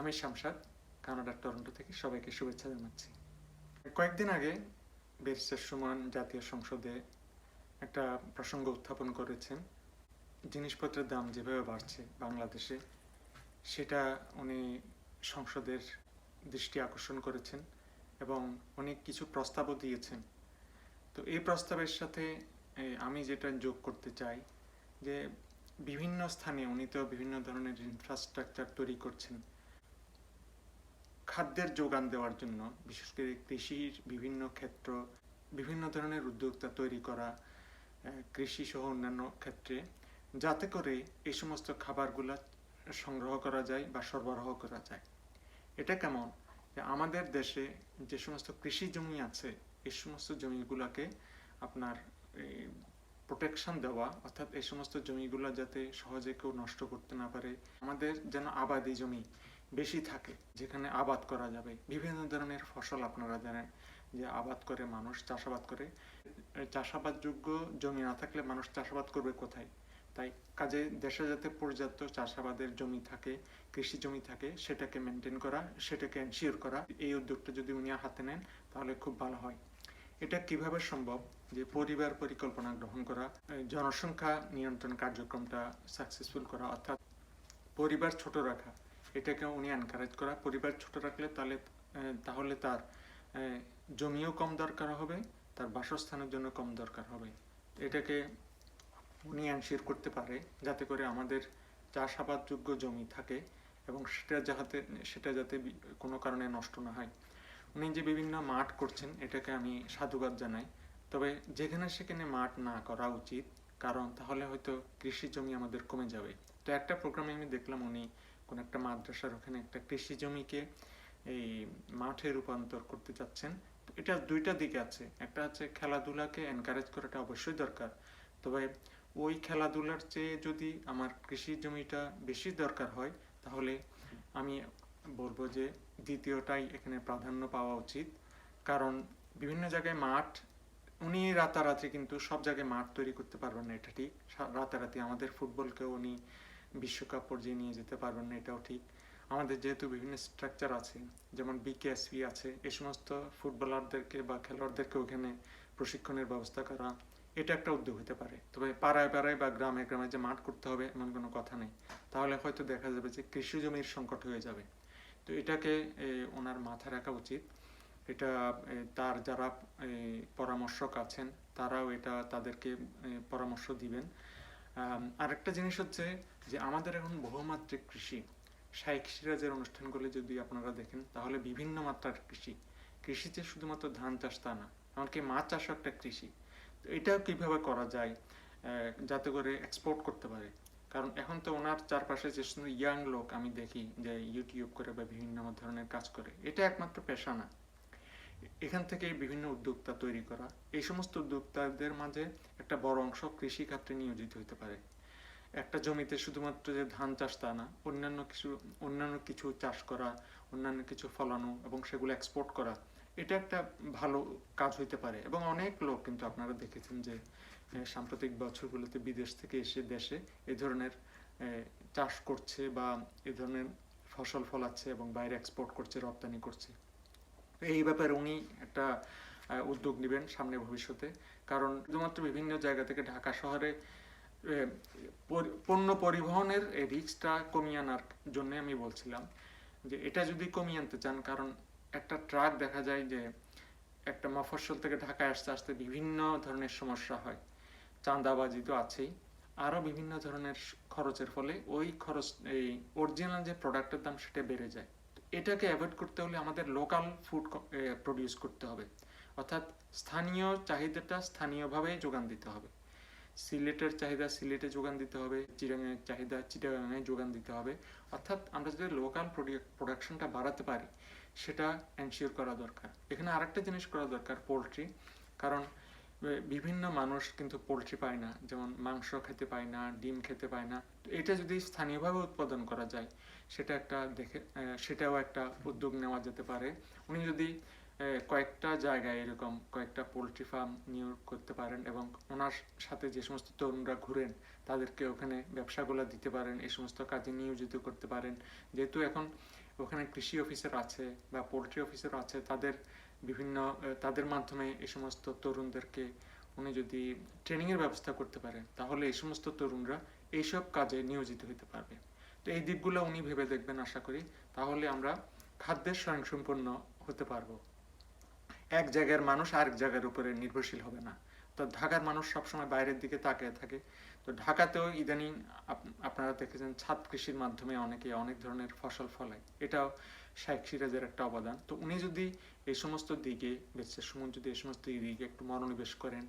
আমি শামসাদ কানাডার টরন্টো থেকে সবাইকে শুভেচ্ছা জানাচ্ছি। কয়েকদিন আগে ব্যারিস্টার সুমন জাতীয় সংসদে একটা প্রসঙ্গ উত্থাপন করেছেন। জিনিসপত্রের দাম যেভাবে বাড়ছে বাংলাদেশে, সেটা উনি সংসদের দৃষ্টি আকর্ষণ করেছেন এবং অনেক কিছু প্রস্তাবও দিয়েছেন। তো এই প্রস্তাবের সাথে আমি যেটা যোগ করতে চাই যে, বিভিন্ন স্থানে উনি তো বিভিন্ন ধরনের ইনফ্রাস্ট্রাকচার তৈরি করছেন। খাদ্যের যোগান দেওয়ার জন্য, বিশেষ করে কৃষির বিভিন্ন ক্ষেত্র, বিভিন্ন ধরনের উদ্যোক্তা তৈরি করা কৃষি সহ অন্যান্য ক্ষেত্রে, যাতে করে এই সমস্ত খাবারগুলা সংগ্রহ করা যায় বা সরবরাহ করা যায়। এটা কেমন? যে আমাদের দেশে যে সমস্ত কৃষি জমি আছে, এই সমস্ত জমিগুলোকে আপনার প্রোটেকশন দেওয়া, অর্থাৎ এই সমস্ত জমিগুলো যাতে সহজে কেউ নষ্ট করতে না পারে, আমাদের যেন আবাদি জমি বেশি থাকে, যেখানে আবাদ করা যাবে। বিভিন্ন ধরনের ফসল আপনারা জানেন যে আবাদ করে মানুষ চাষাবাদ করে। চাষাবাদযোগ্য জমি না থাকলে মানুষ চাষাবাদ করবে কোথায়? তাই কাজে দেশে যাতে পর্যাপ্ত চাষাবাদের জমি থাকে, কৃষি জমি থাকে, সেটাকে মেনটেন করা, সেটাকে এনশিওর করা, এই উদ্যোগটা যদি উনি হাতে নেন, তাহলে খুব ভালো হয়। এটা কীভাবে সম্ভব? যে পরিবার পরিকল্পনা গ্রহণ করা জনসংখ্যা নিয়ন্ত্রণ কার্যক্রমটা সাকসেসফুল করা, অর্থাৎ পরিবার ছোট রাখা এটাকে উনি এনকারেজ করা, পরিবার ছোট রাখলে তাহলে তাহলে তার জমিও কম দরকার হবে, তার বাসস্থানের জন্য কম দরকার হবে। এটাকে উনি এনশিওর করতে পারে, যাতে করে আমাদের চাষাবাদযোগ্য জমি থাকে এবং সেটা যাতে সেটা যাতে কোনো কারণে নষ্ট না হয়। উনি যে বিভিন্ন মাঠ করছেন, এটাকে আমি সাধুবাদ জানাই। তবে যেখানে সেখানে মাঠ না করা উচিত, কারণ তাহলে হয়তো কৃষি জমি আমাদের কমে যাবে। তো একটা প্রোগ্রামে আমি দেখলাম উনি কোন একটা মাদ্রাসার ওখানে একটা কৃষি জমিকে এই মাঠে রূপান্তর করতে চাচ্ছেন। এটা দুইটা দিকে আছে। একটা হচ্ছে খেলাধুলাকে এনকারেজ করাটা অবশ্যই দরকার। তবে ওই খেলাধুলার চেয়ে যদি আমার কৃষি জমিটা বেশি দরকার হয়, তাহলে আমি বলব যে দ্বিতীয়টাই এখানে প্রাধান্য পাওয়া উচিত। কারণ বিভিন্ন জায়গায় মাঠ, উনি রাতারাতি কিন্তু সব জায়গায় মাঠ তৈরি করতে পারবেন না, এটা ঠিক। রাতারাতি আমাদের ফুটবলকেও উনি বিশ্বকাপ পর্যায়ে নিয়ে যেতে পারবেন না, এটাও ঠিক। আমাদের যেহেতু বিভিন্ন স্ট্রাকচার আছে, যেমন বিকেএসপি আছে, এ সমস্ত ফুটবলারদেরকে বা খেলোয়াড়দেরকে ওখানে প্রশিক্ষণের ব্যবস্থা করা, এটা একটা উদ্যোগ হতে পারে। তবে পাড়ায় পাড়ায় বা গ্রামে গ্রামে যে মাঠ করতে হবে, এমন কোনো কথা নেই। তাহলে হয়তো দেখা যাবে যে কৃষি জমির সংকট হয়ে যাবে। তো এটাকে ওনার মাথায় রাখা উচিত। এটা তার যারা পরামর্শক আছেন, তারাও এটা তাদেরকে পরামর্শ দিবেন। আরেকটা জিনিস হচ্ছে যে আমাদের এখন বহুমাত্রিক কৃষি শাইখ সিরাজের অনুষ্ঠানগুলি যদি আপনারা দেখেন, তাহলে বিভিন্ন মাত্রার কৃষি। কৃষি যে শুধুমাত্র ধান চাষ তা না, এমনকি মাছ চাষও একটা কৃষি। তো এটা কীভাবে করা যায় যাতে করে এক্সপোর্ট করতে পারে? কারণ এখন তো ওনার চারপাশে যে শুধু ইয়াং লোক আমি দেখি, যে ইউটিউব করে বা বিভিন্ন ধরনের কাজ করে, এটা একমাত্র পেশা না। এখান থেকে বিভিন্ন উদ্যোক্তা তৈরি করা। এই সমস্ত উদ্যোক্তাদের মাঝে একটা বড় অংশ কৃষি খাতে নিয়োজিত হতে পারে। একটা জমিতে শুধুমাত্র যে ধান চাষ তা না অন্যান্য কিছু অন্যান্য কিছু চাষ করা অন্যান্য কিছু ফলানো এবং সেগুলো এক্সপোর্ট করা এটা একটা ভালো কাজ হইতে পারে। এবং অনেক লোক কিন্তু আপনারা দেখেছেন যে সাম্প্রতিক বছরগুলোতে বিদেশ থেকে এসে দেশে এই ধরনের চাষ করছে বা এই ধরনের ফসল ফলাচ্ছে এবং বাইরে এক্সপোর্ট করছে রপ্তানি করছে। এই ব্যাপারে উনি একটা উদ্যোগ নেবেন সামনে ভবিষ্যতে। কারণ শুধুমাত্র বিভিন্ন জায়গা থেকে ঢাকা শহরে এ, পণ্য পরিবহনের রিস্কটা কমিয়ে আনার জন্য আমি বলছিলাম যে এটা যদি কমিয়ে আনতে চান, কারণ একটা ট্রাক দেখা যায় যে একটা মফস্বল থেকে ঢাকায় আসতে আসতে বিভিন্ন ধরনের সমস্যা হয়। চাঁদাবাজি তো আছেই। আরও বিভিন্ন ধরনের খরচের ফলে ওই খরচ, এই অরিজিনাল যে প্রোডাক্টের দাম সেটা বেড়ে যায়। এটাকে অ্যাভয়েড করতে হলে আমাদের লোকাল ফুড প্রডিউস করতে হবে। অর্থাৎ স্থানীয় চাহিদাটা স্থানীয়ভাবেই যোগান দিতে হবে। সিলেটের চাহিদা, সিলেটে যোগান দিতে হবে, চিরাঙের চাহিদা, চিটাগাঙে যোগান দিতে হবে। অর্থাৎ আমরা যদি লোকাল প্রোডাকশনটা বাড়াতে পারি, সেটা এনশিওর করা দরকার। এখানে আরেকটা জিনিস করা দরকার পোলট্রি কারণ বিভিন্ন মানুষ কিন্তু পোলট্রি পায় না। যেমন মাংস খেতে পায় না, ডিম খেতে পায় না। এটা যদি স্থানীয়ভাবে উৎপাদন করা যায়, সেটা একটা দেখে সেটাও একটা উদ্যোগ নেওয়া যেতে পারে। উনি যদি কয়েকটা জায়গায় এরকম কয়েকটা পোলট্রি ফার্ম নিয়োগ করতে পারেন এবং ওনার সাথে যে সমস্ত তরুণরা ঘুরেন, তাদেরকে ওখানে ব্যবসাগুলো দিতে পারেন, এই সমস্ত কাজে নিয়োজিত করতে পারেন। যেহেতু এখন ওখানে কৃষি অফিসার আছে বা পোলট্রি অফিসার আছে, তাদের বিভিন্ন তাদের মাধ্যমে এই সমস্ত তরুণদেরকে উনি যদি ট্রেনিংয়ের ব্যবস্থা করতে পারেন, তাহলে এই সমস্ত তরুণরা এইসব কাজে নিয়োজিত হতে পারবে। তো এই দিকগুলো উনি ভেবে দেখবেন আশা করি, তাহলে আমরা খাদ্যের স্বয়ংসম্পন্ন হতে পারব। এক জায়গার মানুষ আরেক জায়গার উপরে নির্ভরশীল হবে না। তো ঢাকার মানুষ সবসময় বাইরের দিকে তাকিয়ে থাকে। তো ঢাকাতেও ইদানিং আপনারা দেখেছেন ছাদ কৃষির মাধ্যমে অনেকে অনেক ধরনের ফসল ফলায়। এটাও শেখ সিরাজের একটা অবদান। তো উনি যদি এই সমস্ত দিকে বেচের সময় যদি এই সমস্ত দিকে একটু মনোনিবেশ করেন,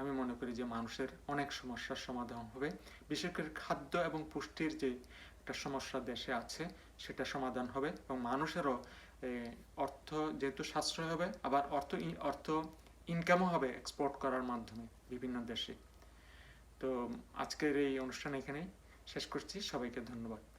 আমি মনে করি যে মানুষের অনেক সমস্যার সমাধান হবে। বিশেষ করে খাদ্য এবং পুষ্টির যে একটা সমস্যা দেশে আছে, সেটা সমাধান হবে এবং মানুষেরও অর্থ যেহেতু সাশ্রয় হবে, আবার অর্থ অর্থ ইনকামও হবে এক্সপোর্ট করার মাধ্যমে বিভিন্ন দেশে। তো, আজকের এই অনুষ্ঠান এখানেই শেষ করছি। সবাইকে ধন্যবাদ।